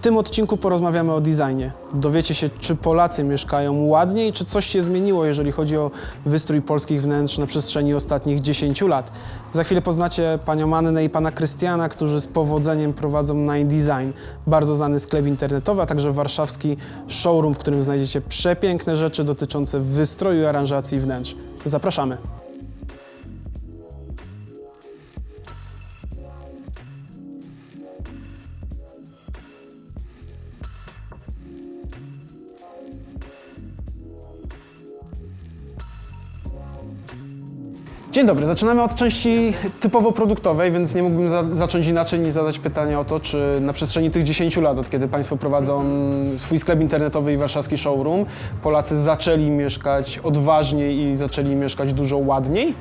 tym odcinku porozmawiamy o designie. Dowiecie się, czy Polacy mieszkają ładniej, czy coś się zmieniło, jeżeli chodzi o wystrój polskich wnętrz na przestrzeni ostatnich 10 lat. Za chwilę poznacie panią Annę i pana Krystiana, którzy z powodzeniem prowadzą Nine Design, bardzo znany sklep internetowy, a także warszawski showroom, w którym znajdziecie przepiękne rzeczy dotyczące wystroju i aranżacji wnętrz. Zapraszamy. Dzień dobry, zaczynamy od części typowo produktowej, więc nie mógłbym za zacząć inaczej niż zadać pytanie o to, czy na przestrzeni tych 10 lat, od kiedy Państwo prowadzą swój sklep internetowy i warszawski showroom, Polacy zaczęli mieszkać odważniej i zaczęli mieszkać dużo ładniej?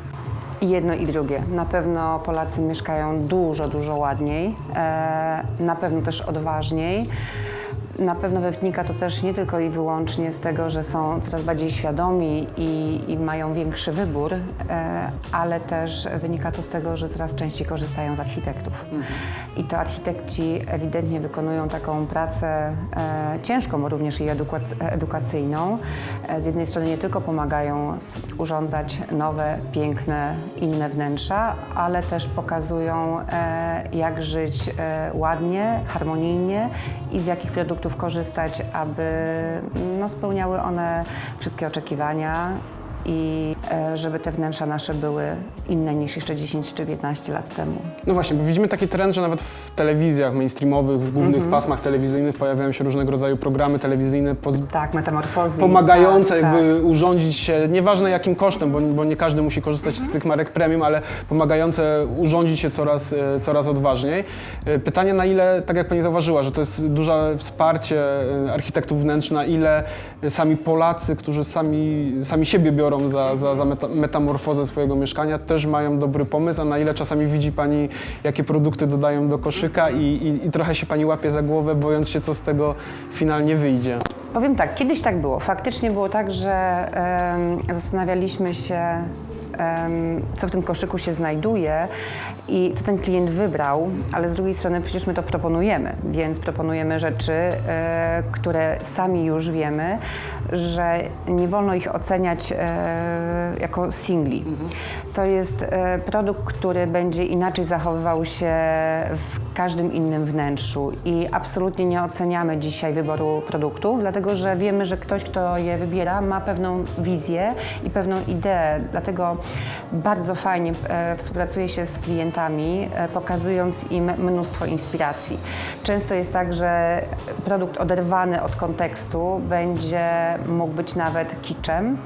Jedno i drugie. Na pewno Polacy mieszkają dużo, dużo ładniej, e, na pewno też odważniej. Na pewno wynika to też nie tylko i wyłącznie z tego, że są coraz bardziej świadomi i, i mają większy wybór, e, ale też wynika to z tego, że coraz częściej korzystają z architektów. I to architekci ewidentnie wykonują taką pracę e, ciężką, również i edukac- edukacyjną. E, z jednej strony nie tylko pomagają urządzać nowe, piękne, inne wnętrza, ale też pokazują, e, jak żyć e, ładnie, harmonijnie i z jakich produktów korzystać, aby no, spełniały one wszystkie oczekiwania i e, żeby te wnętrza nasze były inne niż jeszcze 10 czy 15 lat temu. No właśnie, bo widzimy taki trend, że nawet w telewizjach mainstreamowych, w głównych Mhm. pasmach telewizyjnych pojawiają się różnego rodzaju programy telewizyjne Tak, metamorfozy. pomagające tak, jakby urządzić się, nieważne jakim kosztem, bo, bo nie każdy musi korzystać z tych marek premium, ale pomagające urządzić się coraz, e, coraz odważniej. E, Pytanie na ile, tak jak Pani zauważyła, że to jest duże wsparcie architektów wnętrz, na ile sami Polacy, którzy sami, sami siebie biorą za, za, za meta, metamorfozę swojego mieszkania, też mają dobry pomysł, a na ile czasami widzi Pani, jakie produkty dodają do koszyka i, i, i trochę się Pani łapie za głowę, bojąc się, co z tego finalnie wyjdzie. Powiem tak, kiedyś tak było. Faktycznie było tak, że em, zastanawialiśmy się, co w tym koszyku się znajduje i co ten klient wybrał, ale z drugiej strony przecież my to proponujemy, więc proponujemy rzeczy, e, które sami już wiemy, że nie wolno ich oceniać e, jako singli. To jest e, produkt, który będzie inaczej zachowywał się w każdym innym wnętrzu i absolutnie nie oceniamy dzisiaj wyboru produktów, dlatego że wiemy, że ktoś, kto je wybiera, ma pewną wizję i pewną ideę. Dlatego bardzo fajnie e, współpracuje się z klientami, e, pokazując im mnóstwo inspiracji. Często jest tak, że produkt oderwany od kontekstu będzie mógł być nawet kiczem,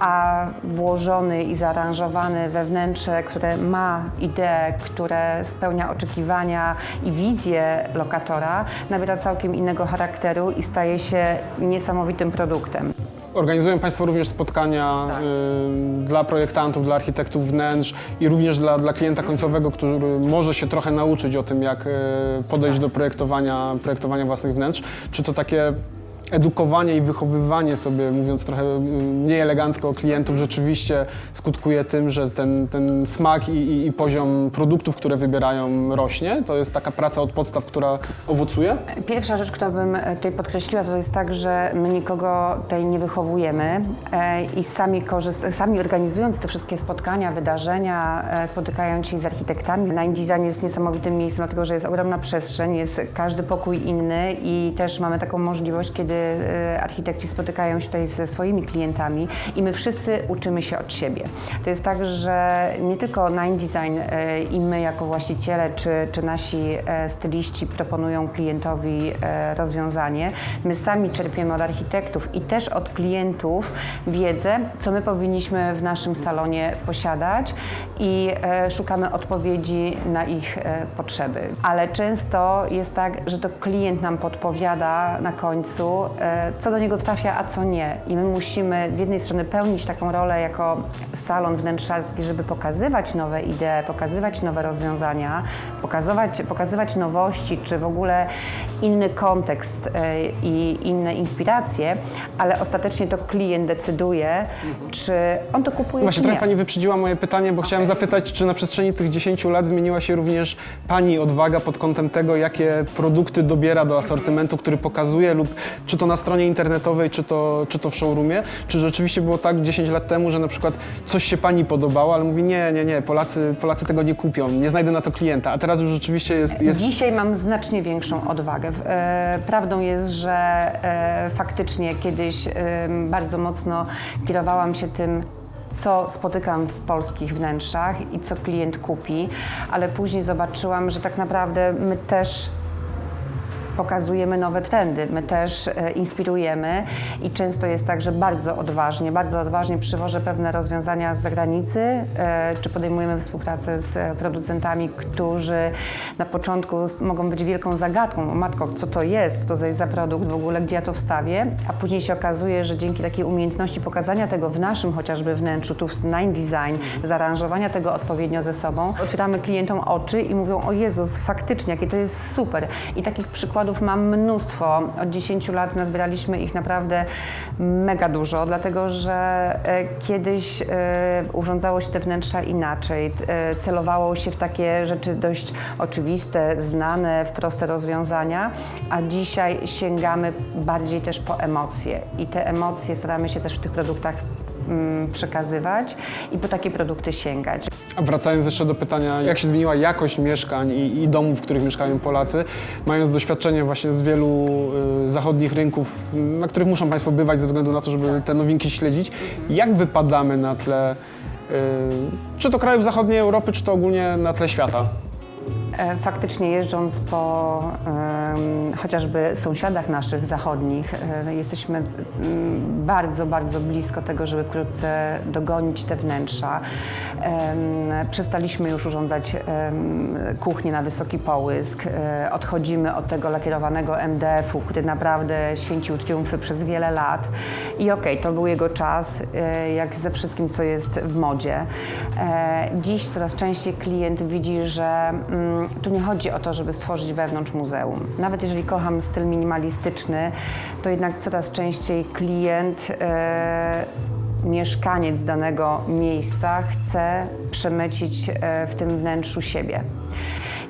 a włożony i zaaranżowany we wnętrze, które ma ideę, które spełnia oczekiwania i wizję lokatora, nabiera całkiem innego charakteru i staje się niesamowitym produktem. Organizują Państwo również spotkania y, dla projektantów, dla architektów wnętrz i również dla, dla klienta końcowego, który może się trochę nauczyć o tym, jak y, podejść do projektowania, projektowania własnych wnętrz. Czy to takie edukowanie i wychowywanie sobie, mówiąc trochę y, mniej elegancko, klientów rzeczywiście skutkuje tym, że ten, ten smak i, i, i poziom produktów, które wybierają rośnie? To jest taka praca od podstaw, która owocuje? Pierwsza rzecz, którą bym e, tutaj podkreśliła, to jest tak, że my nikogo tutaj nie wychowujemy e, i sami, korzyst- sami organizując te wszystkie spotkania, wydarzenia, e, spotykając się z architektami. Nine Design jest niesamowitym miejscem, dlatego że jest ogromna przestrzeń, jest każdy pokój inny i też mamy taką możliwość, kiedy architekci spotykają się tutaj ze swoimi klientami i my wszyscy uczymy się od siebie. To jest tak, że nie tylko Nine Design e, i my jako właściciele czy, czy nasi e, styliści proponują klientowi rozwiązanie. My sami czerpiemy od architektów i też od klientów wiedzę, co my powinniśmy w naszym salonie posiadać i szukamy odpowiedzi na ich potrzeby. Ale często jest tak, że to klient nam podpowiada na końcu, e, co do niego trafia, a co nie. I my musimy z jednej strony pełnić taką rolę jako salon wnętrzarski, żeby pokazywać nowe idee, pokazywać nowe rozwiązania, pokazywać, pokazywać nowości, czy w ogóle inny kontekst e, i inne inspiracje, ale ostatecznie to klient decyduje, czy on to kupuje, Właśnie czy trochę nie. Pani wyprzedziła moje pytanie, bo chciałem zapytać, czy na przestrzeni tych 10 lat zmieniła się również Pani odwaga pod kątem tego, jakie produkty dobiera do asortymentu, który pokazuje lub czy to na stronie internetowej, czy to, czy to w showroomie? Czy rzeczywiście było tak 10 lat temu, że na przykład coś się Pani podobało, ale mówi nie, nie, nie, Polacy, Polacy tego nie kupią, nie znajdę na to klienta, a teraz już rzeczywiście jest... jest... Dzisiaj mam znacznie większą odwagę. E, prawdą jest, że e, faktycznie kiedyś e, bardzo mocno kierowałam się tym, co spotykam w polskich wnętrzach i co klient kupi, ale później zobaczyłam, że tak naprawdę my też pokazujemy nowe trendy, my też e, inspirujemy i często jest tak, że bardzo odważnie, bardzo odważnie przywożę pewne rozwiązania z zagranicy, e, czy podejmujemy współpracę z e, producentami, którzy na początku mogą być wielką zagadką, o matko, co to jest, co to jest za produkt w ogóle, gdzie ja to wstawię, a później się okazuje, że dzięki takiej umiejętności pokazania tego w naszym chociażby wnętrzu, tu w Nine Design, zaaranżowania tego odpowiednio ze sobą, otwieramy klientom oczy i mówią, o Jezus, faktycznie, jakie to jest super. I takich przykładów mam mnóstwo. Od 10 lat nazbieraliśmy ich naprawdę mega dużo, dlatego że e, kiedyś e, urządzało się te wnętrza inaczej, e, celowało się w takie rzeczy dość oczywiste, znane, w proste rozwiązania, a dzisiaj sięgamy bardziej też po emocje i te emocje staramy się też w tych produktach przekazywać i po takie produkty sięgać. A wracając jeszcze do pytania, jak się zmieniła jakość mieszkań i, i domów, w których mieszkają Polacy, mając doświadczenie właśnie z wielu y, zachodnich rynków, na których muszą Państwo bywać ze względu na to, żeby te nowinki śledzić, jak wypadamy na tle y, czy to krajów zachodniej Europy, czy to ogólnie na tle świata? E, Faktycznie jeżdżąc po chociażby sąsiadach naszych zachodnich, e, jesteśmy bardzo, bardzo blisko tego, żeby wkrótce dogonić te wnętrza. Przestaliśmy już urządzać kuchnię na wysoki połysk. E, Odchodzimy od tego lakierowanego MDF-u, który naprawdę święcił triumfy przez wiele lat. I okej, to był jego czas, jak ze wszystkim, co jest w modzie. Dziś coraz częściej klient widzi, że mm, tu nie chodzi o to, żeby stworzyć wewnątrz muzeum. Nawet jeżeli kocham styl minimalistyczny, to jednak coraz częściej klient, e, mieszkaniec danego miejsca chce przemycić e, w tym wnętrzu siebie.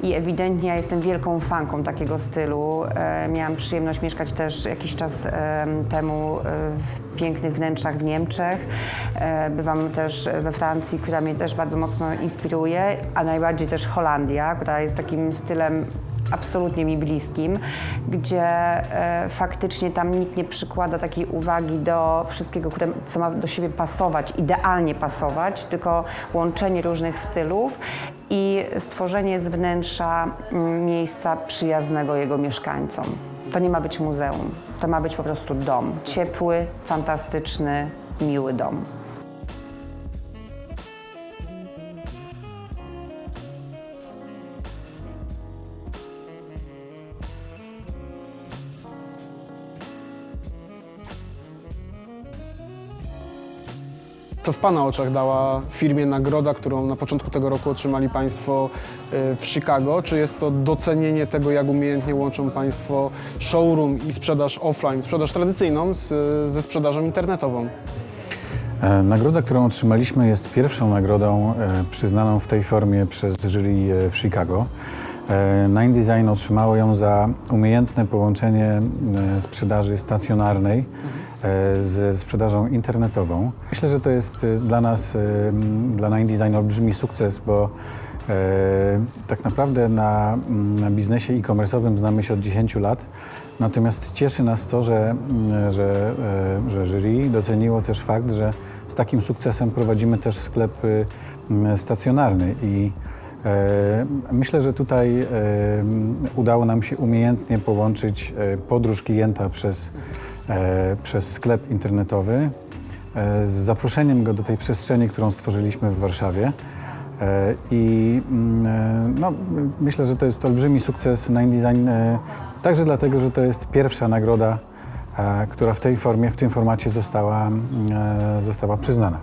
I ewidentnie ja jestem wielką fanką takiego stylu. E, miałam przyjemność mieszkać też jakiś czas em, temu e, w pięknych wnętrzach w Niemczech. E, bywam też we Francji, która mnie też bardzo mocno inspiruje, a najbardziej też Holandia, która jest takim stylem absolutnie mi bliskim, gdzie e, faktycznie tam nikt nie przykłada takiej uwagi do wszystkiego, co ma do siebie pasować, idealnie pasować, tylko łączenie różnych stylów i stworzenie z wnętrza mm, miejsca przyjaznego jego mieszkańcom. To nie ma być muzeum, to ma być po prostu dom. Ciepły, fantastyczny, miły dom. Co w Pana oczach dała firmie nagroda, którą na początku tego roku otrzymali Państwo y, w Chicago? Czy jest to docenienie tego, jak umiejętnie łączą Państwo showroom i sprzedaż offline, sprzedaż tradycyjną z, ze sprzedażą internetową? E, Nagroda, którą otrzymaliśmy, jest pierwszą nagrodą e, przyznaną w tej formie przez jury e, w Chicago. Nine Design otrzymało ją za umiejętne połączenie sprzedaży stacjonarnej e, ze sprzedażą internetową. Myślę, że to jest e, dla nas, e, dla Nine Design olbrzymi sukces, bo e, tak naprawdę na, na biznesie e-commerce'owym znamy się od 10 lat. Natomiast cieszy nas to, że, że, że jury doceniło też fakt, że z takim sukcesem prowadzimy też sklep y, stacjonarny i myślę, że tutaj udało nam się umiejętnie połączyć podróż klienta przez, przez sklep internetowy e, z zaproszeniem go do tej przestrzeni, którą stworzyliśmy w Warszawie. E, I mm, e, no, myślę, że to jest olbrzymi sukces Nine Design, e, także dlatego, że to jest pierwsza nagroda e, która w tej formie, w tym formacie została, e, została przyznana.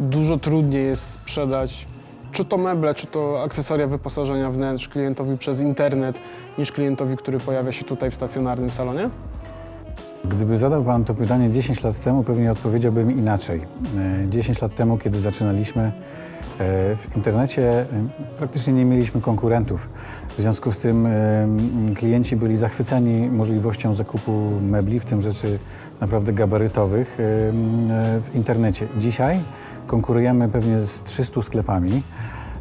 Dużo trudniej jest sprzedać czy to meble, czy to akcesoria wyposażenia wnętrz klientowi przez internet, niż klientowi, który pojawia się tutaj w stacjonarnym salonie? Gdyby zadał Pan to pytanie 10 lat temu, pewnie odpowiedziałbym inaczej. E, 10 lat temu, kiedy zaczynaliśmy, e, w internecie e, praktycznie nie mieliśmy konkurentów. W związku z tym e, klienci byli zachwyceni możliwością zakupu mebli, w tym rzeczy naprawdę gabarytowych, e, e, w internecie. Dzisiaj konkurujemy pewnie z 300 sklepami.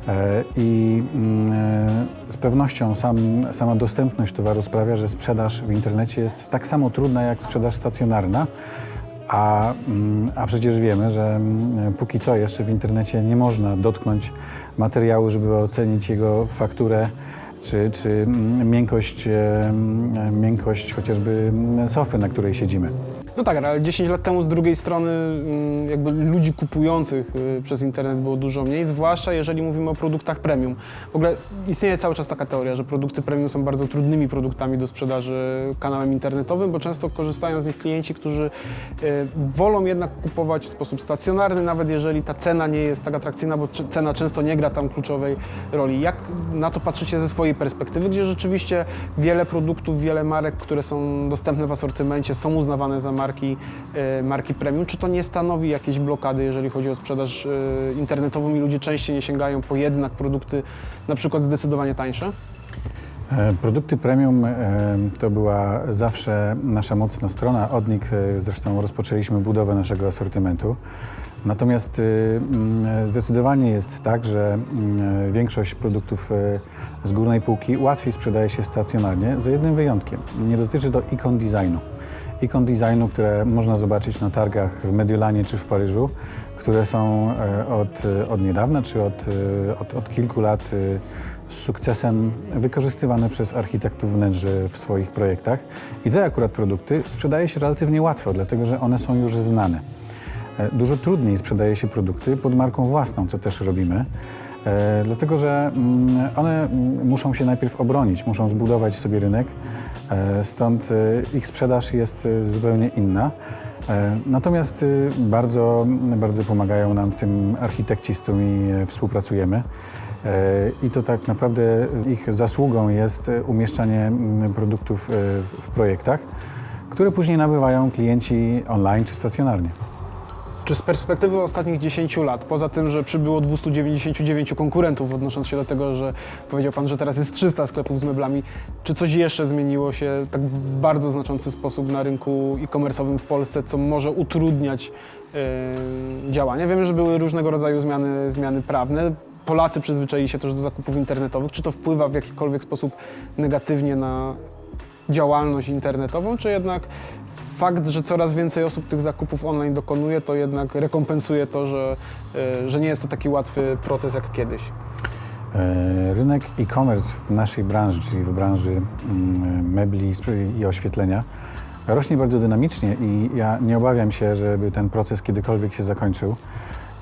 E, I mm, e, z pewnością sam, sama dostępność towaru sprawia, że sprzedaż w internecie jest tak samo trudna jak sprzedaż stacjonarna. A, mm, a przecież wiemy, że mm, póki co jeszcze w internecie nie można dotknąć materiału, żeby ocenić jego fakturę czy, czy miękkość, e, miękkość chociażby sofy, na której siedzimy. No tak, ale 10 lat temu z drugiej strony mm, jakby ludzi kupujących y, przez internet było dużo mniej, zwłaszcza jeżeli mówimy o produktach premium. W ogóle istnieje cały czas taka teoria, że produkty premium są bardzo trudnymi produktami do sprzedaży kanałem internetowym, bo często korzystają z nich klienci, którzy y, wolą jednak kupować w sposób stacjonarny, nawet jeżeli ta cena nie jest tak atrakcyjna, bo cena często nie gra tam kluczowej roli. Jak na to patrzycie ze swojej perspektywy, gdzie rzeczywiście wiele produktów, wiele marek, które są dostępne w asortymencie, są uznawane za marki, e, marki premium? Czy to nie stanowi jakiejś blokady, jeżeli chodzi o sprzedaż e, internetową i ludzie częściej nie sięgają po jednak produkty na przykład zdecydowanie tańsze? E, Produkty premium to była zawsze nasza mocna strona. Od nich zresztą rozpoczęliśmy budowę naszego asortymentu. Natomiast e, mm, zdecydowanie jest tak, że mm, większość produktów z górnej półki łatwiej sprzedaje się stacjonarnie, za jednym wyjątkiem. Nie dotyczy to ikon designu. Ikon designu, które można zobaczyć na targach w Mediolanie czy w Paryżu, które są e, od, od niedawna czy od, e, od, od kilku lat e, z sukcesem wykorzystywane przez architektów wnętrz w swoich projektach. I te akurat produkty sprzedaje się relatywnie łatwo, dlatego że one są już znane. Dużo trudniej sprzedaje się produkty pod marką własną, co też robimy, dlatego że mm, one muszą się najpierw obronić, muszą zbudować sobie rynek, e, stąd e, ich sprzedaż jest e, zupełnie inna. E, Natomiast e, bardzo, bardzo pomagają nam w tym architekci, z którymi e, współpracujemy. E, I to tak naprawdę ich zasługą jest e, umieszczanie mm, produktów e, w projektach, które później nabywają klienci online czy stacjonarnie. Czy z perspektywy ostatnich 10 lat, poza tym, że przybyło 299 konkurentów, odnosząc się do tego, że powiedział Pan, że teraz jest 300 sklepów z meblami, czy coś jeszcze zmieniło się tak w bardzo znaczący sposób na rynku e-commerce'owym w Polsce, co może utrudniać yy, działania? Wiemy, że były różnego rodzaju zmiany, zmiany prawne. Polacy przyzwyczaili się też do zakupów internetowych. Czy to wpływa w jakikolwiek sposób negatywnie na działalność internetową, czy jednak fakt, że coraz więcej osób tych zakupów online dokonuje, to jednak rekompensuje to, że, y, że nie jest to taki łatwy proces jak kiedyś. E, Rynek e-commerce w naszej branży, czyli w branży mm, mebli i oświetlenia, rośnie bardzo dynamicznie i ja nie obawiam się, żeby ten proces kiedykolwiek się zakończył.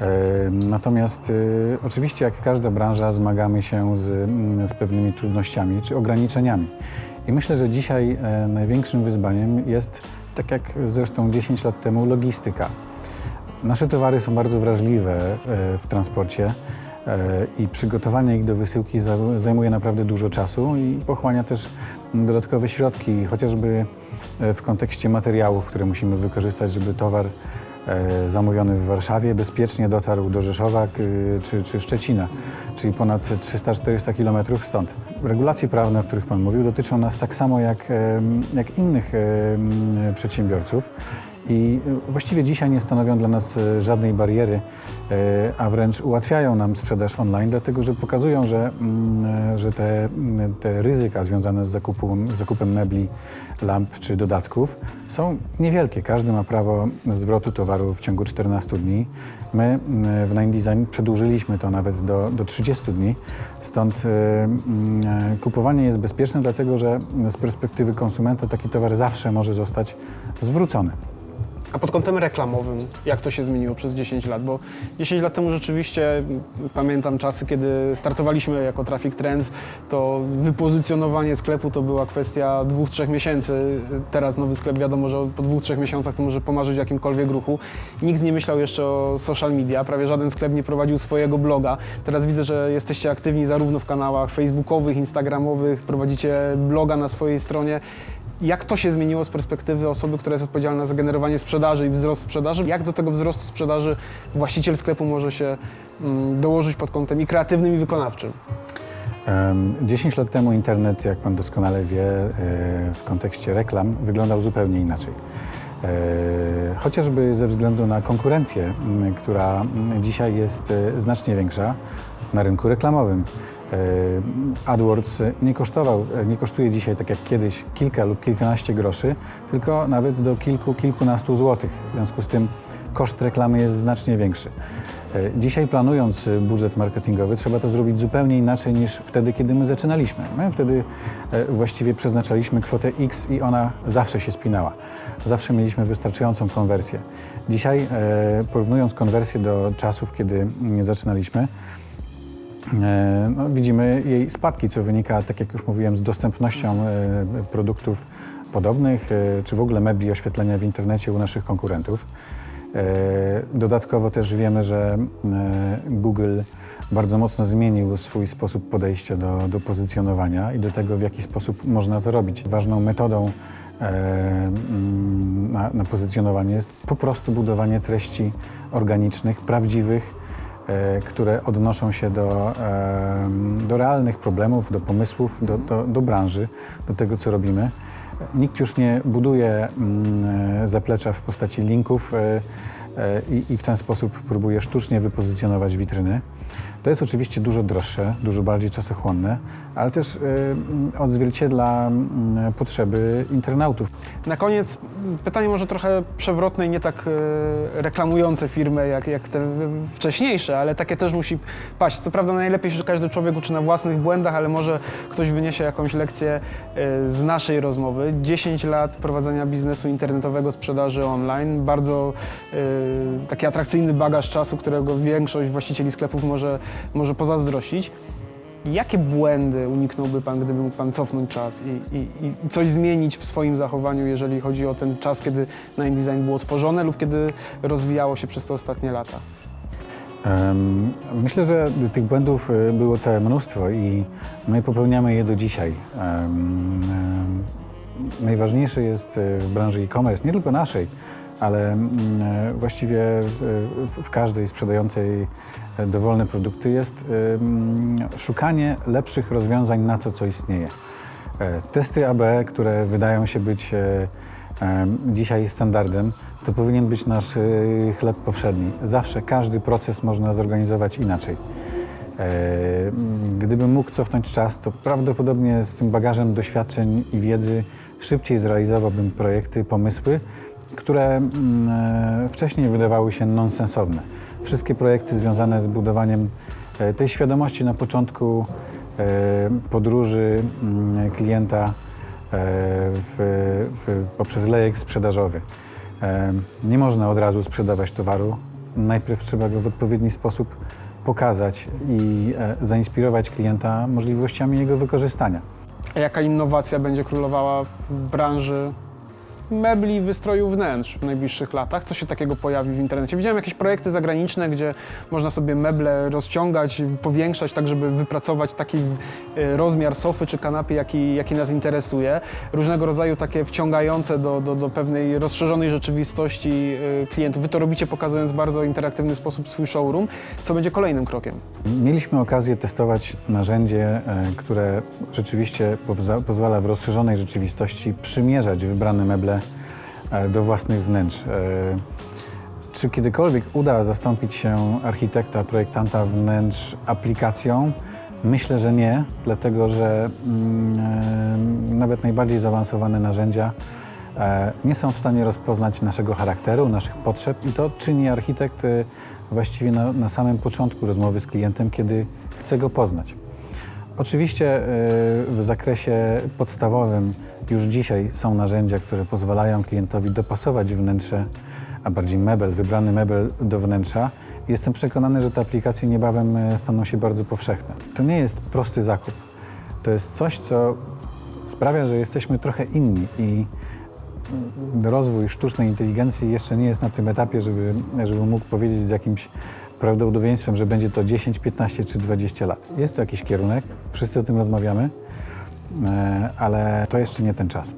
E, Natomiast oczywiście, jak każda branża, zmagamy się z, mm, z pewnymi trudnościami czy ograniczeniami. I myślę, że dzisiaj e, największym wyzwaniem jest, tak jak zresztą 10 lat temu, logistyka. Nasze towary są bardzo wrażliwe e, w transporcie e, i przygotowanie ich do wysyłki za- zajmuje naprawdę dużo czasu i pochłania też dodatkowe środki, chociażby e, w kontekście materiałów, które musimy wykorzystać, żeby towar zamówiony w Warszawie bezpiecznie dotarł do Rzeszowa k- czy, czy Szczecina, czyli ponad 300-400 kilometrów stąd. Regulacje prawne, o których Pan mówił, dotyczą nas tak samo jak, jak innych przedsiębiorców i właściwie dzisiaj nie stanowią dla nas e, żadnej bariery, e, a wręcz ułatwiają nam sprzedaż online, dlatego że pokazują, że, mm, e, że te, mm, te ryzyka związane z, z zakupem mebli, lamp czy dodatków są niewielkie. Każdy ma prawo zwrotu towaru w ciągu 14 dni. My mm, w Nine Design przedłużyliśmy to nawet do, do 30 dni, stąd kupowanie jest bezpieczne, dlatego że z perspektywy konsumenta taki towar zawsze może zostać zwrócony. A pod kątem reklamowym, jak to się zmieniło przez 10 lat? Bo 10 lat temu rzeczywiście pamiętam czasy, kiedy startowaliśmy jako Traffic Trends, to wypozycjonowanie sklepu to była kwestia dwóch, trzech miesięcy. Teraz nowy sklep wiadomo, że po dwóch, trzech miesiącach to może pomarzyć jakimkolwiek ruchu. Nikt nie myślał jeszcze o social media, prawie żaden sklep nie prowadził swojego bloga. Teraz widzę, że jesteście aktywni zarówno w kanałach facebookowych, instagramowych, prowadzicie bloga na swojej stronie. Jak to się zmieniło z perspektywy osoby, która jest odpowiedzialna za generowanie sprzedaży i wzrost sprzedaży? Jak do tego wzrostu sprzedaży właściciel sklepu może się mm, dołożyć pod kątem i kreatywnym, i wykonawczym? Em, 10 lat temu internet, jak Pan doskonale wie, e, w kontekście reklam wyglądał zupełnie inaczej. E, Chociażby ze względu na konkurencję, która dzisiaj jest e, znacznie większa na rynku reklamowym. E, AdWords nie kosztował, e, nie kosztuje dzisiaj tak jak kiedyś kilka lub kilkanaście groszy, tylko nawet do kilku, kilkunastu złotych. W związku z tym koszt reklamy jest znacznie większy. E, Dzisiaj planując budżet marketingowy trzeba to zrobić zupełnie inaczej niż wtedy, kiedy my zaczynaliśmy. My wtedy właściwie przeznaczaliśmy kwotę X i ona zawsze się spinała. Zawsze mieliśmy wystarczającą konwersję. Dzisiaj porównując konwersję do czasów, kiedy mm, zaczynaliśmy, no, widzimy jej spadki, co wynika, tak jak już mówiłem, z dostępnością e, produktów podobnych, e, czy w ogóle mebli oświetlenia w internecie u naszych konkurentów. E, Dodatkowo też wiemy, że e, Google bardzo mocno zmienił swój sposób podejścia do, do pozycjonowania i do tego, w jaki sposób można to robić. Ważną metodą e, mm, na, na pozycjonowanie jest po prostu budowanie treści organicznych, prawdziwych, e, które odnoszą się do, em, do realnych problemów, do pomysłów, do, do, do branży, do tego, co robimy. Nikt już nie buduje mm, e, zaplecza w postaci linków e, e, i, i w ten sposób próbuje sztucznie wypozycjonować witryny. To jest oczywiście dużo droższe, dużo bardziej czasochłonne, ale też e, mm, odzwierciedla mm, potrzeby internautów. Na koniec pytanie może trochę przewrotne i nie tak e, reklamujące firmę jak, jak te wcześniejsze, ale takie też musi paść. Co prawda najlepiej, że każdy człowiek uczy na własnych błędach, ale może ktoś wyniesie jakąś lekcję e, z naszej rozmowy. 10 lat prowadzenia biznesu internetowego, sprzedaży online, bardzo taki atrakcyjny bagaż czasu, którego większość właścicieli sklepów może, może pozazdrościć. Jakie błędy uniknąłby Pan, gdyby mógł Pan cofnąć czas i, i, i coś zmienić w swoim zachowaniu, jeżeli chodzi o ten czas, kiedy na InDesign było tworzone lub kiedy rozwijało się przez te ostatnie lata? Myślę, że tych błędów y, było całe mnóstwo i my popełniamy je do dzisiaj. Najważniejsze jest y, w branży e-commerce, nie tylko naszej, ale mm, e, właściwie w, każdej sprzedającej dowolne produkty jest em, szukanie lepszych rozwiązań na to, co istnieje. E, Testy AB, które wydają się być e, dzisiaj standardem, to powinien być nasz e, chleb powszedni. Zawsze każdy proces można zorganizować inaczej. E, Gdybym mógł cofnąć czas, to prawdopodobnie z tym bagażem doświadczeń i wiedzy szybciej zrealizowałbym projekty, pomysły, które mm, e, wcześniej wydawały się nonsensowne. Wszystkie projekty związane z budowaniem e, tej świadomości na początku e, podróży mm, klienta e, w, w, poprzez lejek sprzedażowy. Nie można od razu sprzedawać towaru. Najpierw trzeba go w odpowiedni sposób pokazać i zainspirować klienta możliwościami jego wykorzystania. A jaka innowacja będzie królowała w branży mebli wystroju wnętrz w najbliższych latach? Co się takiego pojawi w internecie? Widziałem jakieś projekty zagraniczne, gdzie można sobie meble rozciągać, powiększać, tak żeby wypracować taki e, rozmiar sofy czy kanapy, jaki, jaki nas interesuje. Różnego rodzaju takie wciągające do, do, do pewnej rozszerzonej rzeczywistości e, klientów. Wy to robicie pokazując w bardzo interaktywny sposób swój showroom. Co będzie kolejnym krokiem? Mieliśmy okazję testować narzędzie, e, które rzeczywiście pozwala w rozszerzonej rzeczywistości przymierzać wybrane meble do własnych wnętrz. E, Czy kiedykolwiek uda zastąpić się architekta, projektanta wnętrz aplikacją? Myślę, że nie, dlatego że mm, e, nawet najbardziej zaawansowane narzędzia e, nie są w stanie rozpoznać naszego charakteru, naszych potrzeb i to czyni architekt e, właściwie na, na samym początku rozmowy z klientem, kiedy chce go poznać. Oczywiście y, w zakresie podstawowym już dzisiaj są narzędzia, które pozwalają klientowi dopasować wnętrze, a bardziej mebel, wybrany mebel do wnętrza. Jestem przekonany, że te aplikacje niebawem y, staną się bardzo powszechne. To nie jest prosty zakup. To jest coś, co sprawia, że jesteśmy trochę inni i rozwój sztucznej inteligencji jeszcze nie jest na tym etapie, żeby, żeby mógł powiedzieć z jakimś prawdopodobieństwem, że będzie to 10, 15 czy 20 lat. Jest to jakiś kierunek, wszyscy o tym rozmawiamy, e, ale to jeszcze nie ten czas.